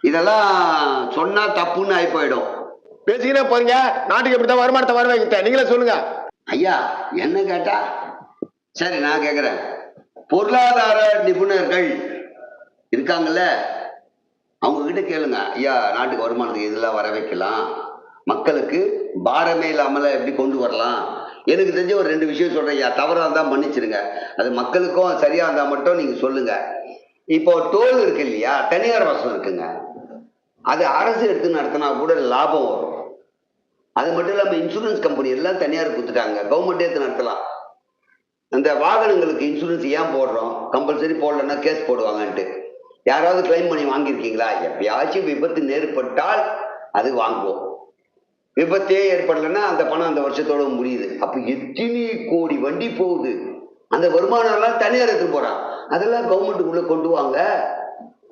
இதெல்லாம் சொன்னா தப்புன்னு ஆகி போயிடும். பேசிக்கினே போறீங்க. நாட்டுக்கு எப்படித்தான் வருமானத்தை வர வைக்க நீங்களே சொல்லுங்க. ஐயா என்ன கேட்டா? சரி நான் கேக்குறேன். பொருளாதார நிபுணர்கள் இருக்காங்கல்ல அவங்க கிட்ட கேளுங்க. ஐயா நாட்டுக்கு வருமானத்துக்கு இதெல்லாம் வர வைக்கலாம். மக்களுக்கு பாரமே இல்லாமல எப்படி கொண்டு வரலாம்? எனக்கு தெரிஞ்ச ஒரு ரெண்டு விஷயம் சொல்றேன் ஐயா. தவறாக இருந்தால் மன்னிச்சிடுங்க அது மக்களுக்கும் சரியாக இருந்தால் மட்டும் நீங்கள் சொல்லுங்கள் இப்போ டோல் இருக்கு இல்லையா? தனியார் வசம் இருக்குங்க. அது அரசு எடுத்து நடத்தினா கூட லாபம் வரும். அது மட்டும் இல்லாமல் இன்சூரன்ஸ் கம்பெனி எல்லாம் தனியார் கொடுத்துட்டாங்க. கவர்மெண்ட் எடுத்து நடத்தலாம். அந்த வாகனங்களுக்கு இன்சூரன்ஸ் ஏன் போடுறோம்? கம்பல்சரி போடலன்னா கேஸ் போடுவாங்கன்ட்டு. யாராவது கிளைம் பண்ணி வாங்கியிருக்கீங்களா? எப்பயாச்சும் விபத்து நேர்பட்டால் அது வாங்குவோம். விபத்தே ஏற்படலைன்னா அந்த பணம் அந்த வருஷத்தோட முடியுது. அப்போ எத்தனை கோடி வண்டி போகுது? அந்த வருமானம் எல்லாம் தனியார் எடுத்துகிட்டு போறான். அதெல்லாம் கவர்மெண்ட்டுக்குள்ள கொண்டு வாங்க.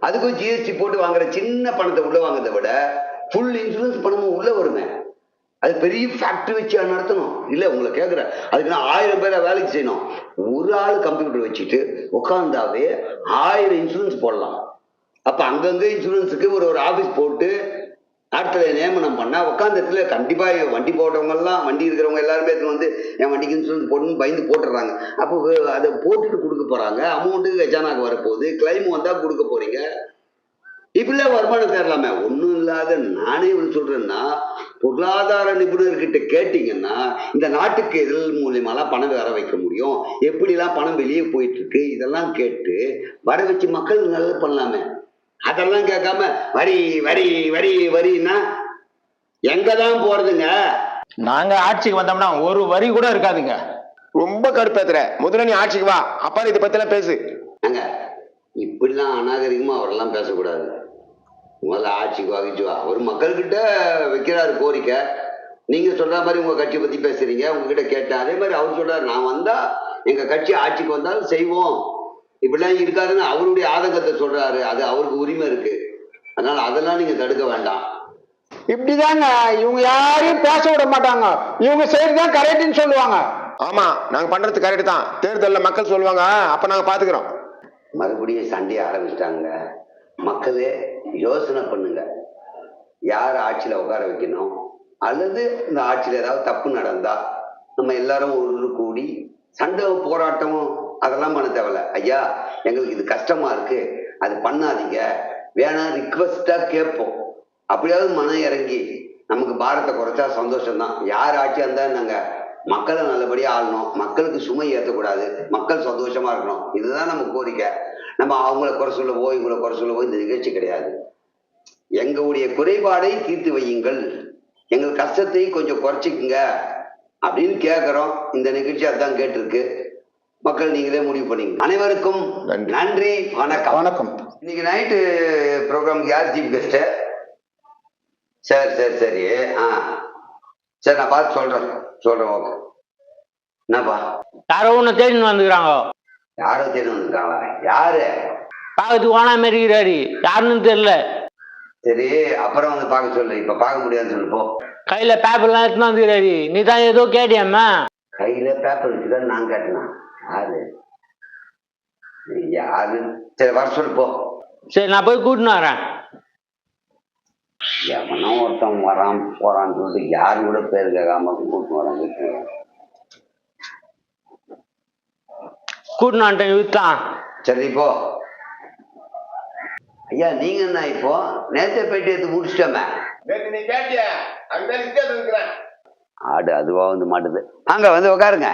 அதுக்கும் ஜிஎஸ்டி போட்டு வாங்குற சின்ன பணத்தை உள்ள வாங்குறதை விட ஃபுல் இன்சூரன்ஸ் பணமும் உள்ள வருமே. அது பெரிய ஃபேக்டரி வச்சு நடத்தணும்? இல்லை உங்களை கேட்குறேன் அதுக்கு நான் ஆயிரம் பேரை வேலைக்கு செய்யணும். ஒரு ஆள் கம்ப்யூட்டர் வச்சுட்டு உட்காந்தாவே ஆயிரம் இன்சூரன்ஸ் போடலாம். அப்போ அங்கங்கே இன்சூரன்ஸுக்கு ஒரு ஒரு ஆஃபீஸ் போட்டு அடுத்தது நியமனம் பண்ணால் உட்காந்த இடத்துல கண்டிப்பாக வண்டி போடுறவங்கெல்லாம் வண்டி இருக்கிறவங்க எல்லாருமே எடுத்துட்டு வந்து என் வண்டிக்கு இன்சூரன்ஸ் போடணும்னு பயந்து போட்டுறாங்க அப்போ அதை போட்டுட்டு கொடுக்க போகிறாங்க அமௌண்ட்டு கஜானாக்கு வரப்போகுது. கிளைம் வந்தால் கொடுக்க போகிறீங்க இப்படிலாம் வருமானம் தேரலாமே ஒன்றும் இல்லாத நானே ஒன்று சொல்கிறேன்னா பொருளாதார நிபுணர்கிட்ட கேட்டிங்கன்னா இந்த நாட்டுக்கு எதில் மூலியமாலாம் பணம் வர வைக்க முடியும். எப்படிலாம் பணம் வெளியே போயிட்டுருக்கு இதெல்லாம் கேட்டு வர வச்சு மக்கள் நல்லா பண்ணலாமே. அதெல்லாம் கேட்காம வரி வரி வரி வரின்னா எங்க தான் போறதுங்க? நாங்க ஆட்சிக்கு வந்தோம்னா ஒரு வரி கூட இருக்காதுங்க. ரொம்ப கடுப்பேத்துற முதல்ல நீ ஆட்சிக்கு வா. அப்பா இதை பத்தி எல்லாம் பேசு. ஏங்க இப்படிலாம் அநாகரிகமா அவரெல்லாம் பேசக்கூடாது. முதல்ல ஆட்சிக்கு வாங்கிச்சு வா. ஒரு மக்கள்கிட்ட வைக்கிறாரு கோரிக்கை. நீங்க சொல்ற மாதிரி உங்க கட்சி பத்தி பேசுறீங்க உங்ககிட்ட கேட்டேன். அதே மாதிரி அவர் சொல்றாரு நான் வந்தா எங்க கட்சி ஆட்சிக்கு வந்தாலும் செய்வோம். இப்படிலாம் இருக்காருன்னு அவருடைய ஆதங்கத்தை சொல்றாரு. அது அவருக்கு உரிமை இருக்கு. அதனால அதெல்லாம் நீங்க தடுக்க வேண்டாம். இப்படிதாங்க. இவங்க யாரையும் பேச விட மாட்டாங்க. இவங்க செய்யறதுதான் கரெக்ட்னு சொல்லுவாங்க. ஆமா நாங்க பண்றது கரெக்ட் தான். தேர்தல்ல மக்கள் சொல்லுவாங்க அப்ப நாங்க பாத்துக்கிறோம். மறுபடியும் சண்டையை ஆரம்பிச்சிட்டாங்க. மக்களே யோசனை பண்ணுங்க. யார் ஆட்சியில உட்கார வைக்கணும்? அல்லது இந்த ஆட்சியில ஏதாவது தப்பு நடந்தா நம்ம எல்லாரும் ஒரு கூடி சண்டை போராட்டமும் அதெல்லாம் பண்ண தேவையில்ல. ஐயா எங்களுக்கு இது கஷ்டமா இருக்கு. அது பண்ணாதீங்க. வேணா ரிக்வஸ்டா கேட்போம். அப்படியாவது மனம் இறங்கி நமக்கு பாரத்தை குறைச்சா சந்தோஷம்தான். யார் ஆட்சியா இருந்தா நாங்க மக்களை நல்லபடியா ஆளணும். மக்களுக்கு சுமை ஏற்றக்கூடாது. மக்கள் சந்தோஷமா இருக்கணும். இதுதான் நம்ம கோரிக்கை. நம்ம அவங்கள குறை சொல்லவோ இவங்கள குறை சொல்லவோ இந்த நிகழ்ச்சி கிடையாது. எங்களுடைய குறைபாடை தீர்த்து வையுங்கள். எங்கள் கஷ்டத்தை கொஞ்சம் குறைச்சிக்குங்க. அப்படின்னு கேட்குறோம். இந்த நிகழ்ச்சி அதான் கேட்டிருக்கு. மக்கள் நீங்களே முடிவு பண்ணிங்க. அனைவருக்கும் நன்றி. வணக்கம். வணக்கம். இன்னைக்கு நைட்டு ப்ரோக்ராமுக்கு யார் சீஃப் கெஸ்ட்டு சரி சரி சரி. ஆ. சரி நான் பார்த்து சொல்கிறேன் சொல்கிறேன் ஓகே என்னப்பா? யாரோ ஒண்ணு தேடின்னு வந்துக்கிறாங்க. யாரோ தேடி வந்திருக்காங்களா யாரு? பார்க்கறதுக்கு வானா மாரி இருக்கிறாரு யாருன்னு தெரியல. சரி அப்புறம் வந்து பார்க்க சொல்லு. இப்ப பார்க்க முடியாதுன்னு சொல்லு போ. கையில பேப்பர்லாம் எடுத்துன்னு வந்துக்கிறாரு நீ தான் ஏதோ கேட்டியம்மா? கையில பேப்பர் வச்சுதான் நான் கேட்டேனா. யாரு? யாரு சரி வர சொல்லு போ. சரி நான் போய் கூட்டின்னு வரேன். எவனோ ஒருத்தன் வரான் போறான்னு சொல்லிட்டு யாரு கூட பேர் கேட்காம கூட்டு வரான். கூட்டின்னு வந்துட்டேன் வித்தான் சரி போ. ஐயா நீங்க என்ன இப்போ? நேத்தே பேட்டி எடுத்து முடிச்சிட்டோமே. நீ கேட்டிய? இருக்கிறேன் ஆடு அதுவா வந்து மாட்டுது. வாங்க வந்து உட்காருங்க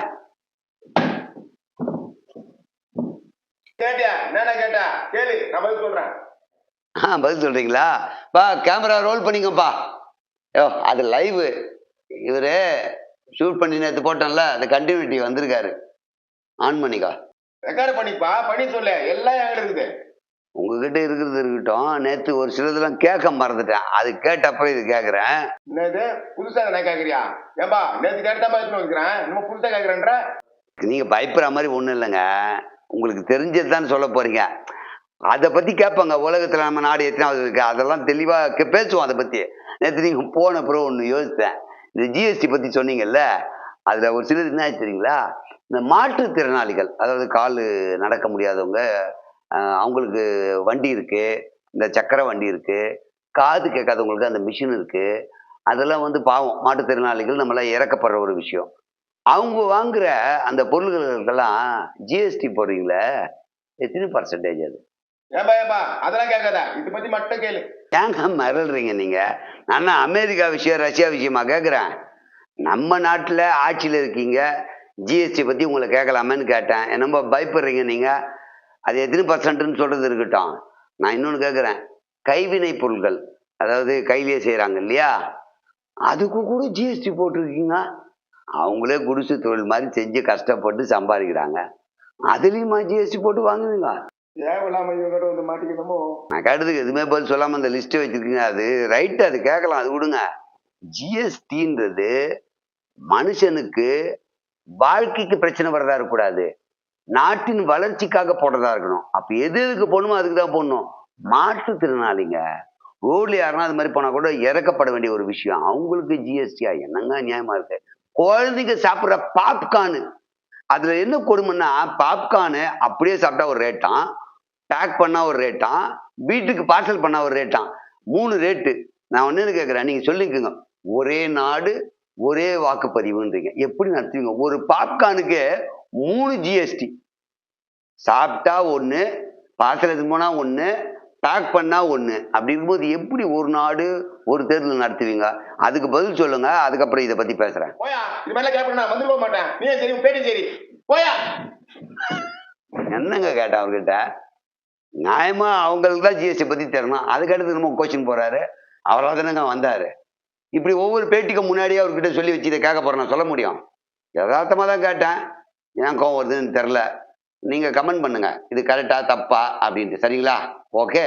கேட்டியா? என்னடா கேட்டா? கேளு நான் பதில் சொல்றேன். ஆ பதில் சொல்றீங்களா? பா கேமரா ரோல் பண்ணிங்கப்பா. யோ அது லைவ். இவரு ஷூட் பண்ணி நேற்று போட்டோம்ல அந்த கண்டினியூட்டி வந்திருக்காரு. ஆன் பண்ணிக்கோ. ரெக்கார்ட் பண்ணிப்பா பண்ணி சொல்லு. எல்லாம் எங்க இருக்குது. உங்ககிட்ட இருக்கிறது இருக்கட்டும். நேற்று ஒரு சிலதெல்லாம் கேட்க மறந்துட்டேன். அது கேட்டப்ப இது கேட்குறேன் என்னது? புதுசா நான் கேக்குறியா? ஏம்பா நேத்து கேட்டா எடுத்துன்னு வந்துக்கிறேன் இன்னும் புதுசா கேக்குறேன்ற. நீங்கள் பயப்படுற மாதிரி ஒன்றும் இல்லைங்க. உங்களுக்கு தெரிஞ்சது தான் சொல்ல போறீங்க. அதை பற்றி கேட்பாங்க. உலகத்தில் நம்ம நாடு எத்தனாவது இருக்கு? அதெல்லாம் தெளிவாக பேசுவோம் அதை பற்றி நேற்று நீங்கள் போன அப்புறம் ஒன்று யோசித்தேன். இந்த ஜிஎஸ்டி பற்றி சொன்னீங்கல்ல அதில் ஒரு சிலர் என்ன ஆச்சு தெரியுங்களா? இந்த மாற்றுத்திறனாளிகள் அதாவது கால் நடக்க முடியாதவங்க அவங்களுக்கு வண்டி இருக்கு இந்த சக்கர வண்டி இருக்கு காது கேட்காதவங்களுக்கு அந்த மிஷின் இருக்கு. அதெல்லாம் வந்து பாவம். மாற்றுத்திறனாளிகள் நம்மளாம் இறக்கப்படுற ஒரு விஷயம். அவங்க வாங்குற அந்த பொருள்களுக்கெல்லாம் ஜிஎஸ்டி போடுறீங்களே? எத்தனை பர்சன்டேஜ் அது? அதெல்லாம் கேட்காத. இதை பத்தி மட்டும் கேளு. ஏங்க மிரள்றீங்க நீங்க? நான் அமெரிக்கா விஷயம் ரஷ்யா விஷயமா கேட்குறேன்? நம்ம நாட்டில் ஆட்சியில் இருக்கீங்க. ஜிஎஸ்டி பற்றி உங்களை கேட்கலாமேன்னு கேட்டேன். என்னமோ பயப்படுறீங்க நீங்கள் அது எத்தனை பர்சன்ட்னு சொல்கிறது இருக்கட்டும். நான் இன்னொன்று கேட்குறேன். கைவினை பொருட்கள் அதாவது கையிலேயே செய்கிறாங்க இல்லையா? அதுக்கு கூட ஜிஎஸ்டி போட்டிருக்கீங்க. அவங்களே குடிசை தொழில் மாதிரி செஞ்சு கஷ்டப்பட்டு சம்பாதிக்கிறாங்க. அதுலேயுமா ஜிஎஸ்டி போட்டு வாங்குவீங்க. நான் கேட்டதுக்கு எதுவுமே பதில் சொல்லாம அந்த லிஸ்ட் வச்சிருக்கீங்க. அது ரைட் அது கேட்கலாம் அது விடுங்க. ஜிஎஸ்டின்றது மனுஷனுக்கு வாழ்க்கைக்கு பிரச்சனை வரதா இருக்கக்கூடாது. நாட்டின் வளர்ச்சிக்காக போடுறதா இருக்கணும். அப்ப எது எதுக்கு போடணுமோ அதுக்கு தான் போடணும். மாற்றுத்திறனாளிங்க ரோட்ல யாருன்னா அது மாதிரி போனா கூட இறக்கப்பட வேண்டிய ஒரு விஷயம். அவங்களுக்கு ஜிஎஸ்டியா என்னங்க நியாயமா இருக்கு? குழந்தைங்க சாப்பிட்ற பாப்கார்னு அதுல என்ன கொடுமைன்னா பாப்கார்னு அப்படியே சாப்பிட்டா ஒரு ரேட்டான் பேக் பண்ணா ஒரு ரேட்டான் வீட்டுக்கு பார்சல் பண்ணா ஒரு ரேட்டான் மூணு ரேட்டு நான் ஒன்னு கேட்குறேன் நீங்க சொல்லிக்கோங்க. ஒரே நாடு ஒரே வாக்குப்பதிவுன்றீங்க. எப்படி நடத்துவீங்க? ஒரு பாப்கார்னுக்கு மூணு ஜிஎஸ்டி சாப்பிட்டா ஒன்று பார்சல் எடுத்து போனா ஒன்று பேக் பண்ணா ஒன்று அப்படி இருக்கும்போது எப்படி ஒரு நாடு ஒரு தேர்தல் நடத்துவீங்க? அதுக்கு பதில் சொல்லுங்க அதுக்கப்புறம் இதை பத்தி பேசுறேன். என்னங்க கேட்டேன் அவர்கிட்ட? நியாயமா அவங்களுக்கு தான் ஜிஎஸ்டி பத்தி தெரியணும் அதுக்கடுத்து நம்ம கோச்சிங் போறாரு. அவரால் தானேங்க வந்தாரு. இப்படி ஒவ்வொரு பேட்டிக்கும் முன்னாடியே அவர்கிட்ட சொல்லி வச்சு இதை கேட்க போறேன் நான் சொல்ல முடியும்? யதார்த்தமா தான் கேட்டேன். ஏன் கோவம் வருதுன்னு தெரில நீங்க கமெண்ட் பண்ணுங்க. இது கரெக்டா தப்பா அப்படின்ட்டு. சரிங்களா? ஓகே